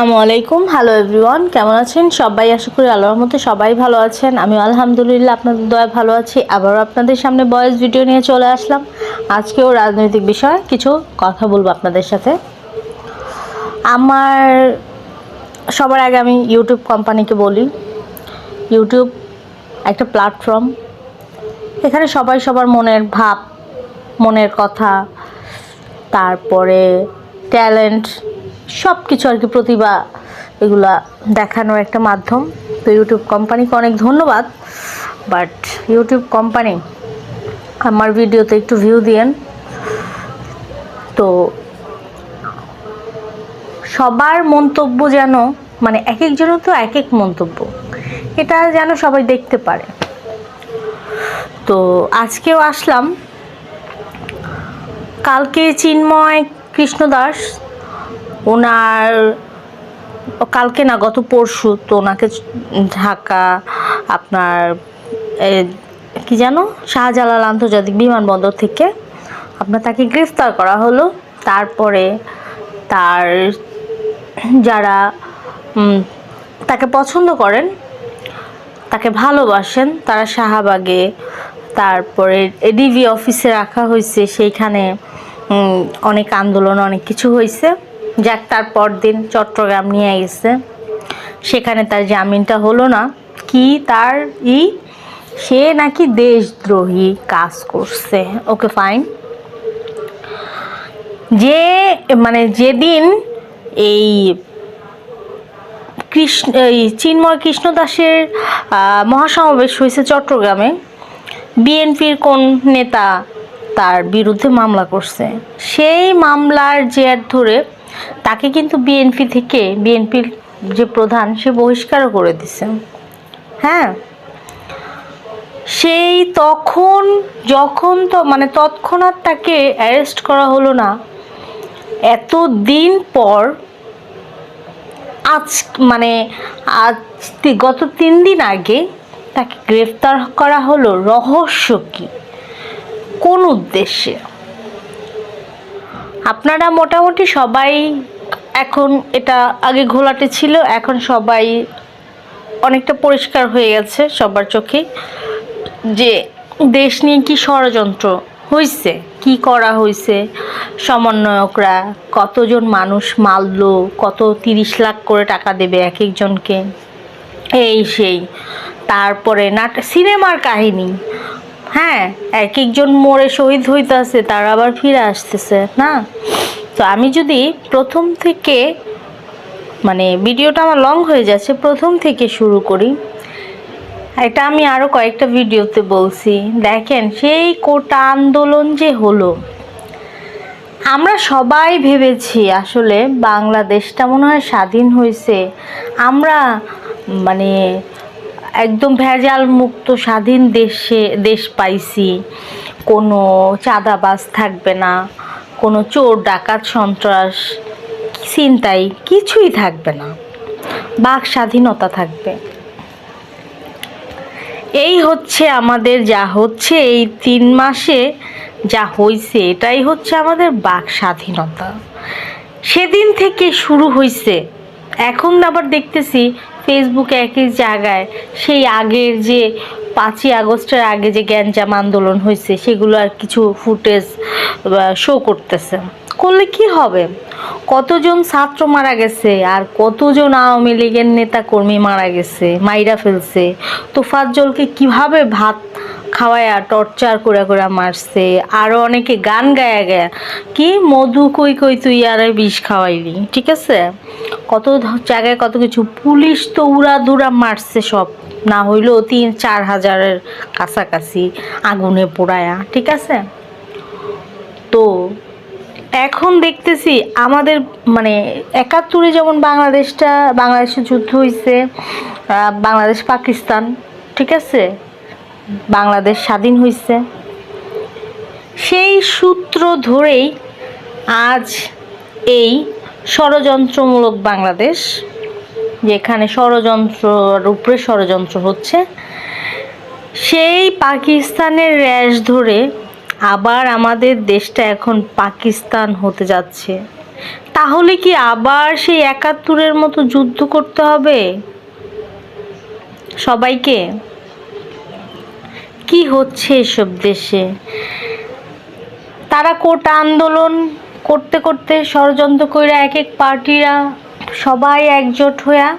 আসসালামু আলাইকুম। Hello everyone কেমন আছেন? সবাই আশা করি আল্লাহর মতো সবাই ভালো আছেন। আমি আলহামদুলিল্লাহ আপনাদের দয়া ভালো আছি। আবারও আপনাদের সামনে বয়েস ভিডিও নিয়ে চলে আসলাম। আজকেও রাজনৈতিক বিষয়ে কিছু কথা বলব আপনাদের সাথে। আমার সবার আগে আমি ইউটিউব কোম্পানিকে বলি। ইউটিউব একটা প্ল্যাটফর্ম এখানে সবাই সবার মনের ভাব, মনের কথা, তারপরে ট্যালেন্ট সব কিছু আর কি প্রতিভা এগুলা দেখানোর একটা মাধ্যম। তো ইউটিউব কোম্পানিকে অনেক ধন্যবাদ। বাট ইউটিউব কোম্পানি আমার ভিডিওতে একটু ভিউ দিয়েন। তো সবার মন্তব্য যেন মানে এক একজনের তো এক এক মন্তব্য। এটা যেন সবাই দেখতে পারে। তো আজকেও আসলাম। কালকে চিন্ময় কৃষ্ণদাস ওনার, কালকে না, গত পরশু তো ওনাকে ঢাকা আপনার কি যেন শাহজালাল আন্তর্জাতিক বিমানবন্দর থেকে আপনার তাকে গ্রেফতার করা হলো। তারপরে তার যারা তাকে পছন্দ করেন, তাকে ভালোবাসেন, তারা শাহবাগে, তারপরে ডিভি অফিসে রাখা হয়েছে, সেইখানে অনেক আন্দোলন, অনেক কিছু হয়েছে। যাক তার পরদিন চট্টগ্রাম নিয়ে গেছে। সেখানে তার জামিনটা হলো না। কি তার ই? সে নাকি দেশদ্রোহী কাজ করছে। Okay fine. যে মানে যেদিন এই কৃষ্ণ এই চিন্ময় কৃষ্ণদাসের আহ, মহাসমাবেশ হয়েছে চট্টগ্রামে বিএনপির কোন নেতা তার বিরুদ্ধে মামলা করছে? সেই মামলার জের ধরে তাকে কিন্তু বিএনপি থেকে বিএনপির যে প্রধান, সে বহিষ্কারও করে দিছে। হ্যাঁ? সেই তখন যখন তো মানে তৎক্ষণাৎ তাকে অ্যারেস্ট করা হলো না এত দিন পর আজ মানে আজ গত তিন দিন আগে তাকে গ্রেফতার করা হলো। রহস্য কি? কোন উদ্দেশ্যে? আপনারা মোটামুটি সবাই এখন এটা আগে ঘোলাটে ছিল, এখন সবাই অনেকটা পরিষ্কার হয়ে গেছে সবার চোখে যে দেশ নিয়ে কি ষড়যন্ত্র হয়েছে কি করা হয়েছে সমন্বয়করা কতজন মানুষ মারলো, কত তিরিশ লাখ করে টাকা দেবে এক একজনকে, এই সেই। তারপরে নাট, সিনেমার কাহিনী হ্যাঁ এক একজন মরে শহীদ হইতেছে, তারা আবার ফিরে আসতেছে, না? তো আমি যদি প্রথম থেকে মানে ভিডিওটা আমার লং হয়ে যাচ্ছে, প্রথম থেকে শুরু করি। এটা আমি আরও কয়েকটা ভিডিওতে বলছি। দেখেন, সেই কোটা আন্দোলন যে হলো, আমরা সবাই ভেবেছি আসলে বাংলাদেশটা মনে হয় স্বাধীন হয়েছে আমরা মানে একদম ভেজাল মুক্ত স্বাধীন দেশে, দেশ পাইছি। কোনো চাঁদাবাজ থাকবে না, কোনো চোর, ডাকাত, সন্ত্রাস চিন্তাই কিছুই থাকবে না। বাক স্বাধীনতা থাকবে। এই হচ্ছে আমাদের, যা হচ্ছে এই তিন মাসে যা হয়েছে এটাই হচ্ছে আমাদের বাক স্বাধীনতা। সেদিন থেকে শুরু হয়েছে এখন আবার দেখতেছি ফেসবুকে একই জায়গায় সেই আগের যে পাঁচই আগস্টের আগে যে গ্যাঞ্জাম আন্দোলন হয়েছে, সেগুলো আর কিছু ফুটেজ শো করতেছে। করলে কি হবে? কতজন ছাত্র মারা গেছে আর কতজন আওয়ামী লীগের নেতা কর্মী মারা গেছে, মাইরা ফেলছে? তোফাজ্জলকে কীভাবে ভাত খাওয়ায়া টর্চার করে করে মারছে? আরও অনেকে গান গায়া গায়া। কি মধু কই কই তুই আর বিষ খাওয়াইলি? ঠিক আছে? কত জায়গায় কত কিছু। পুলিশ তো উড়া দুরা মারছে সব। না হইলেও তিন, চার হাজারের কাছাকাছি আগুনে পোড়ায়া। ঠিক আছে? তো এখন দেখতেছি আমাদের মানে একাত্তরে যেমন বাংলাদেশটা বাংলাদেশে যুদ্ধ হয়েছে বাংলাদেশ পাকিস্তান, ঠিক আছে? বাংলাদেশ স্বাধীন হয়েছে সেই সূত্র ধরেই আজ এই ষড়যন্ত্রমূলক বাংলাদেশ, যেখানে ষড়যন্ত্রর উপরে ষড়যন্ত্র হচ্ছে, সেই পাকিস্তানের র্যাশ ধরে আবার আমাদের দেশটা এখন পাকিস্তান হতে যাচ্ছে। তাহলে কি আবার সেই একাত্তরের মতো যুদ্ধ করতে হবে? সবাইকে? কি হচ্ছে এসব দেশে? তারা কোটা আন্দোলন করতে করতে ষড়যন্ত্র কইরা এক এক পার্টিরা সবাই একজোট হইয়া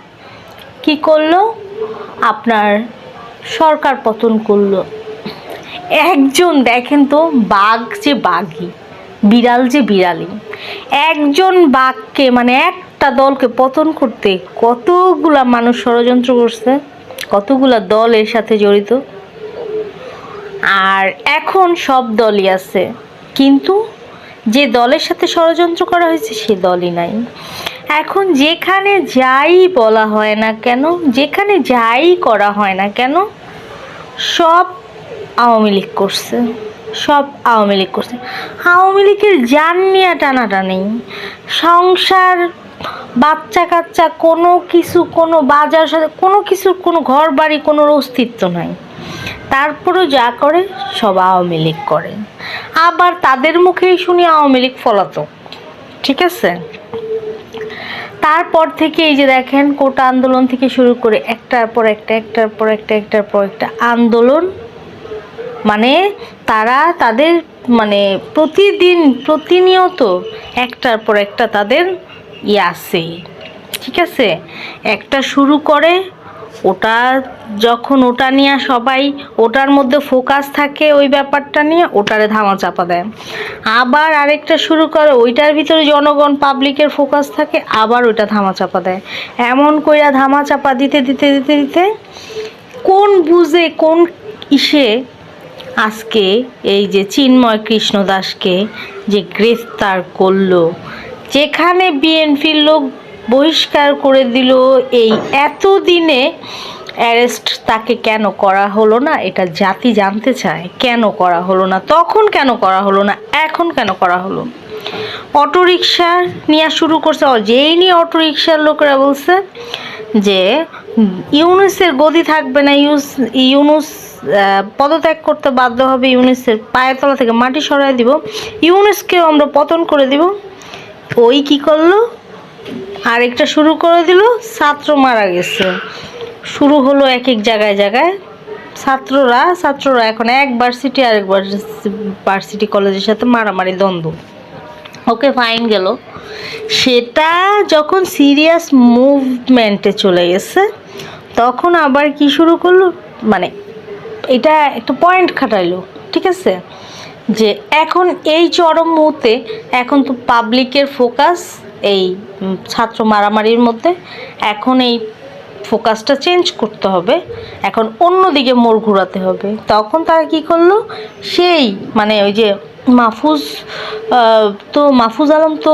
কি করল? আপনার সরকার পতন করল। একজন, দেখেন তো, বাঘ যে বাঘই বিড়াল যে বিড়ালি, একজন বাঘকে মানে একটা দলকে পতন করতে কতগুলা মানুষ ষড়যন্ত্র করছে, কতগুলা দল এর সাথে জড়িত, আর এখন সব দলই আছে, কিন্তু যে দলের সাথে ষড়যন্ত্র করা হয়েছে সে দলই নাই। এখন যেখানে যাই বলা হয় না কেন, যেখানে যাই করা হয় না কেন, সব আওয়ামী লীগ করছে। সব আওয়ামী লীগ করছে। আওয়ামী লীগের জান নিয়ে টানাটানি। সংসার বাচ্চা কাচ্চা কোনো কিছু, কোনো বাজার সাথে, কোনো কিছুর কোনো ঘর বাড়ি কোনো অস্তিত্ব নাই। তারপরেও যা করে, সব আওয়ামী লীগ করে। আবার তাদের মুখেই শুনি আওয়ামী লীগ ফলাতো ঠিক আছে? তারপর থেকে এই যে দেখেন, কোটা আন্দোলন থেকে শুরু করে একটার পর একটা, একটার পর একটা, একটার পর একটা আন্দোলন মানে তারা তাদের মানে প্রতিদিন, প্রতিনিয়ত একটার পর একটা তাদের ইয়ে আসে। ঠিক আছে? একটা শুরু করে, ওটা যখন ওটা নিয়ে সবাই, ওটার মধ্যে ফোকাস থাকে ওই ব্যাপারটা নিয়ে, ওটারে ধামা চাপা দেয়। আবার আরেকটা শুরু করে, ওইটার ভিতরে জনগণ পাবলিকের ফোকাস থাকে, আবার ওইটা ধামা চাপা দেয়। এমন কইরা ধামা চাপা দিতে দিতে দিতে দিতে কোন বুঝে, কোন ইসে আজকে এই যে চিন্ময় কৃষ্ণ দাসকে যে গ্রেফতার করল, যেখানে বিএনপির লোক বহিষ্কার করে দিল, এই এতদিনে অ্যারেস্ট তাকে কেন করা হলো না? এটা জাতি জানতে চায়, কেন করা হলো না? তখন কেন করা হলো না? এখন কেন করা হলো? অটোরিকশা নিয়ে শুরু করছে যেই নিয়ে অটোরিকশার লোকেরা বলছে যে ইউনুসের গদি থাকবে না, ইউস, ইউনুস পদত্যাগ করতে বাধ্য হবে ইউনুসের পায়ের তলা থেকে মাটি সরাই দিব। ইউনুসকেও আমরা পতন করে দিব। ওই কি করল? আরেকটা শুরু করে দিল। ছাত্র মারা গেছে। শুরু হলো এক এক জায়গায় জায়গায়। ছাত্ররা ছাত্ররা এখন এক ভার্সিটি আরেক ভার্সিটি কলেজের সাথে মারামারি, দ্বন্দ্ব। ওকে ফাইন গেল। সেটা যখন সিরিয়াস মুভমেন্টে চলে গেছে, তখন আবার কি শুরু করল? মানে এটা একটা পয়েন্ট খাটাইলো, ঠিক আছে? যে এখন এই চরম মুহূর্তে এখন তো পাবলিকের ফোকাস এই ছাত্র মারামারির মধ্যে, এখন এই ফোকাসটা চেঞ্জ করতে হবে, এখন অন্যদিকে মোড় ঘোরাতে হবে। তখন তারা কি করল? সেই মানে ওই যে মাহফুজ তো মাহফুজ আলম তো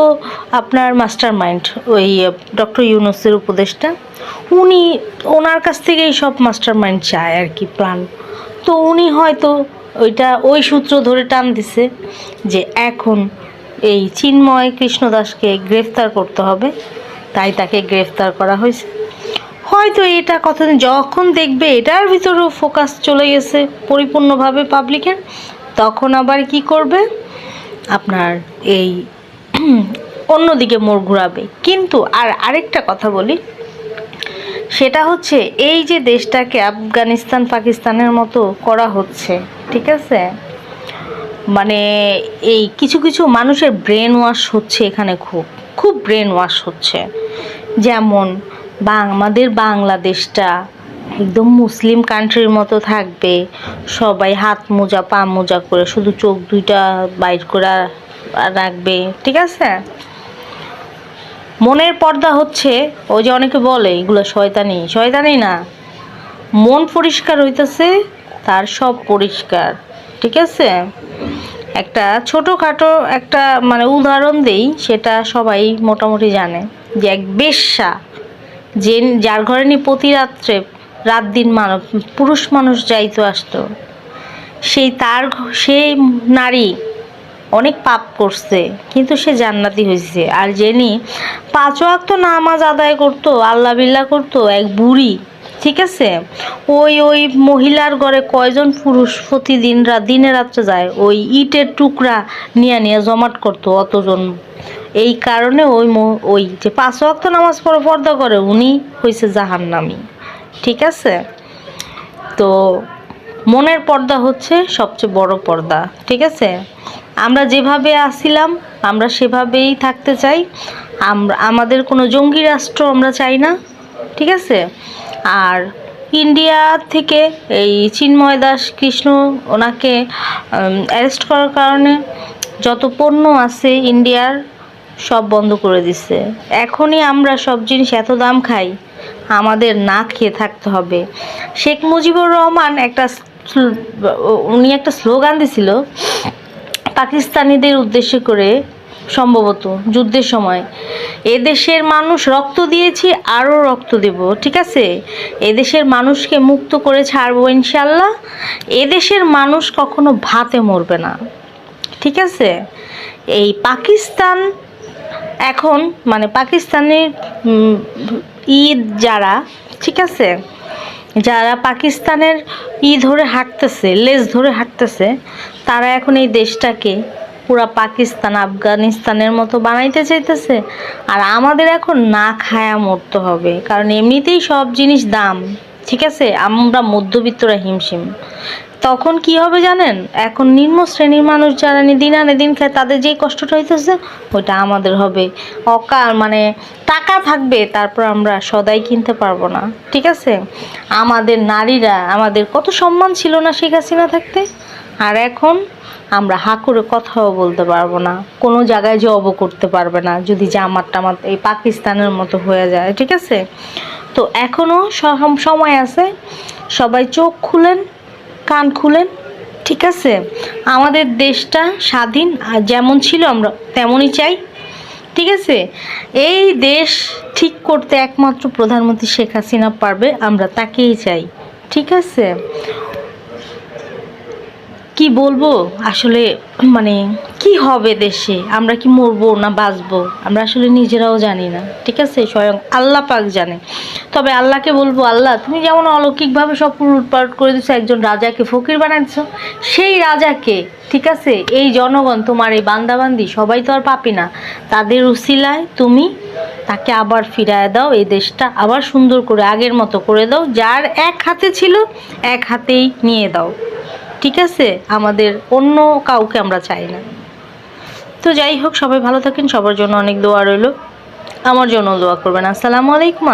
আপনার মাস্টার মাইন্ড ওই ডক্টর ইউনুসের উপদেশটা উনি ওনার কাছ থেকেই সব মাস্টার মাইন্ড চায় আর কি প্ল্যান তো উনি হয়তো ওইটা ওই সূত্র ধরে টান দিছে যে এখন এই চিন্ময় কৃষ্ণদাসকে গ্রেফতার করতে হবে, তাই তাকে গ্রেফতার করা হয়েছে। হয়তো এটা কতদিন যখন দেখবে এটার ভিতরেও ফোকাস চলে গেছে পরিপূর্ণভাবে পাবলিকের, তখন আবার কি করবে? আপনার এই অন্যদিকে মোড় ঘোরাবে। কিন্তু আর আরেকটা কথা বলি সেটা হচ্ছে এই যে দেশটাকে আফগানিস্তান, পাকিস্তানের মতো করা হচ্ছে, ঠিক আছে? মানে এই কিছু কিছু মানুষের ব্রেন ওয়াশ হচ্ছে এখানে খুব খুব ব্রেন ওয়াশ হচ্ছে। যেমন আমাদের বাংলাদেশটা একদম মুসলিম কান্ট্রির মতো থাকবে, সবাই হাত মোজা, পা মোজা করে শুধু চোখ দুইটা বাইর করে রাখবে, ঠিক আছে? মনের পর্দা হচ্ছে, ওই যে অনেকে বলে, এগুলো শয়তানি। শয়তানি না। মন পরিষ্কার হইতেছে, তার সব পরিষ্কার। ঠিক আছে? একটা ছোটোখাটো একটা মানে উদাহরণ দেই, সেটা সবাই মোটামুটি জানে। যে এক বেশ্যা, যে যার ঘরে নি প্রতি রাত্রে, রাত দিন মানব পুরুষ মানুষ যাইতো আসতো, সেই তার সেই নারী অনেক পাপ করছে, কিন্তু সে জান্নাতি হয়েছে আর জেনি পাঁচ ওয়াক্ত নামাজ আদায় করতো, আল্লাহ বিল্লাহ করতো, এক বুড়ি, ঠিক আছে? ওই ওই মহিলার ঘরে কয়জন পুরুষ প্রতিদিন রাত দিনে রাত্রে যায়, ওই ইটের টুকরা নিয়ে নিয়ে জমাট করতো অতজন। এই কারণে ওই ওই যে পাঁচ ওয়াক্ত নামাজ পড়ে পর্দা করে, উনি হয়েছে জাহান্নামী, ঠিক আছে? তো মনের পর্দা হচ্ছে সবচেয়ে বড় পর্দা, ঠিক আছে? আমরা যেভাবে আসিলাম, আমরা সেভাবেই থাকতে চাই। আমরা, আমাদের কোনো জঙ্গি রাষ্ট্র আমরা চাই না, ঠিক আছে? আর ইন্ডিয়া থেকে এই চিন্ময় দাস কৃষ্ণ ওনাকে অ্যারেস্ট করার কারণে যত পণ্য আছে ইন্ডিয়ার সব বন্ধ করে দিচ্ছে এখনই আমরা সব জিনিস এত দাম খাই, আমাদের না খেয়ে থাকতে হবে। শেখ মুজিবুর রহমান একটা উনি একটা স্লোগান দিছিল পাকিস্তানিদের উদ্দেশ্য করে সম্ভবত যুদ্ধের সময়, এদেশের মানুষ রক্ত দিয়েছি, আরও রক্ত দেব, ঠিক আছে? এদেশের মানুষকে মুক্ত করে ছাড়বো ইনশাল্লাহ এদেশের মানুষ কখনো ভাতে মরবে না, ঠিক আছে? এই পাকিস্তান এখন মানে পাকিস্তানের ঈদ যারা, ঠিক আছে? যারা পাকিস্তানের ই ধরে হাঁটতেছে, লেজ ধরে হাঁটতেছে, তারা এখন এই দেশটাকে পুরা পাকিস্তান, আফগানিস্তানের মতো বানাইতে চাইতেছে। আর আমাদের এখন না খায়া মরতে হবে, কারণ এমনিতেই সব জিনিস দাম, ঠিক আছে? আমরা মধ্যবিত্তরা হিমশিম। তখন কি হবে জানেন? এখন নিম্ন শ্রেণির মানুষ যারা দিন আনে দিন খায়, তাদের যেই কষ্টটা হইতেছে, ওইটা আমাদের হবে। অকার মানে টাকা থাকবে, তারপর আমরা সদাই কিনতে পারব না। ঠিক আছে? আমাদের নারীরা, আমাদের কত সম্মান ছিল না শেখ হাসিনা থাকতে? আর এখন আমরা হা করে কথাও বলতে পারব না। কোনো জায়গায় জবও করতে পারবে না, যদি জামাত টামাত এই পাকিস্তানের মতো হয়ে যায়। ঠিক আছে? তো এখনও সময় আছে, সবাই চোখ খুলেন কান খুলেন, ঠিক আছে? আমাদের দেশটা স্বাধীন, আর যেমন ছিল আমরা তেমনই চাই, ঠিক আছে? এই দেশ ঠিক করতে একমাত্র প্রধানমন্ত্রী শেখ হাসিনা পারবে, আমরা তাকেই চাই, ঠিক আছে? কি বলব? আসলে মানে কি হবে দেশে? আমরা কি মরবো না বাঁচবো? আমরা আসলে নিজেরাও জানি না, ঠিক আছে? স্বয়ং আল্লাহ পাক জানে। তবে আল্লাহকে বলব, আল্লাহ, তুমি যেমন অলৌকিকভাবে সব লুটপাট করে দিচ্ছ একজন রাজাকে ফকির বানাচ্ছ সেই রাজাকে, ঠিক আছে? এই জনগণ, তোমার এই বান্দাবান্দি, সবাই তো আর পাপি না। তাদের উসিলায় তুমি তাকে আবার ফিরায় দাও, এই দেশটা আবার সুন্দর করে আগের মতো করে দাও, যার এক হাতে ছিল, এক হাতেই নিয়ে দাও। ঠিক আছে? আমাদের অন্য কাউকে আমরা চাই না। তো যাই হোক, সবাই ভালো থাকেন, সবার জন্য অনেক দোয়া রইল। আমার জন্য দোয়া করবেন। আসসালামু আলাইকুম